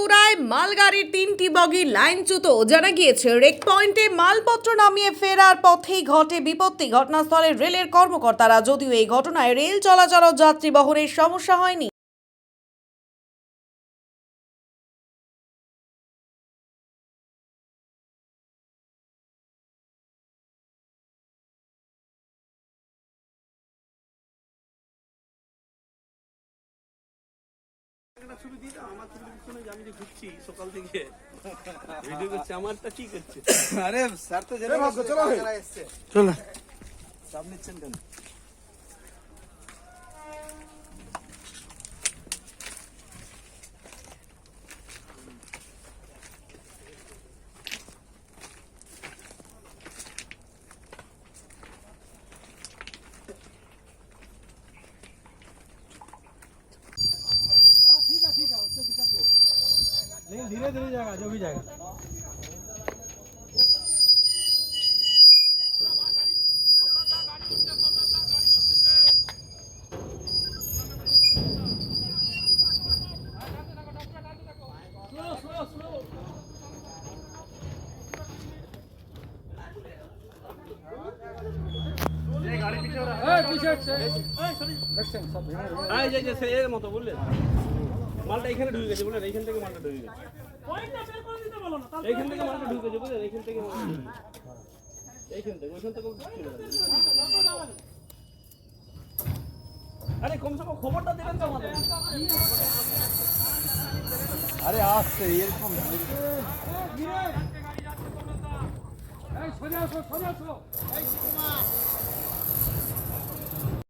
পাঁশকুড়ায় মালগাড়ির তিনটি বগি লাইনচ্যুত। জানা গিয়েছে রেক পয়েন্টে মালপত্র নামিয়ে ফেরার পথেই ঘটে বিপত্তি। ঘটনাস্থলে রেলের কর্মকর্তারা, যদিও এই ঘটনায় রেল চলাচল যাত্রী বহনের সমস্যা হয়নি। ছবি দিয়ে দাও আমার ছবির পিছনে যে আমি যে ঘুরছি সকাল থেকে। ভিডিও করছে আমারটা কি করছে আরে স্যার তো জেনে চলো। চলো। চাপ নিচ্ছেন কেন? लेकिन धीरे धीरे जाएगा जो भी जाएगा হ্যাঁ এই যে- যে সে এর মতো বললেন মালটা এখানে ঢুকে গেছে বললেন এইখান থেকে মালটা ঢুকে গেছে। এইখান থেকে মালটা ঢুকে গেছে বুঝলেন এইখান থেকে মালটা ঢুকে গেছে। এইখান থেকে ওইখান থেকে আরে কমসে কম খবরটা দেবেন তো আমাদের। আরে আসছে এরকম সোজা আসো সোজা আসো।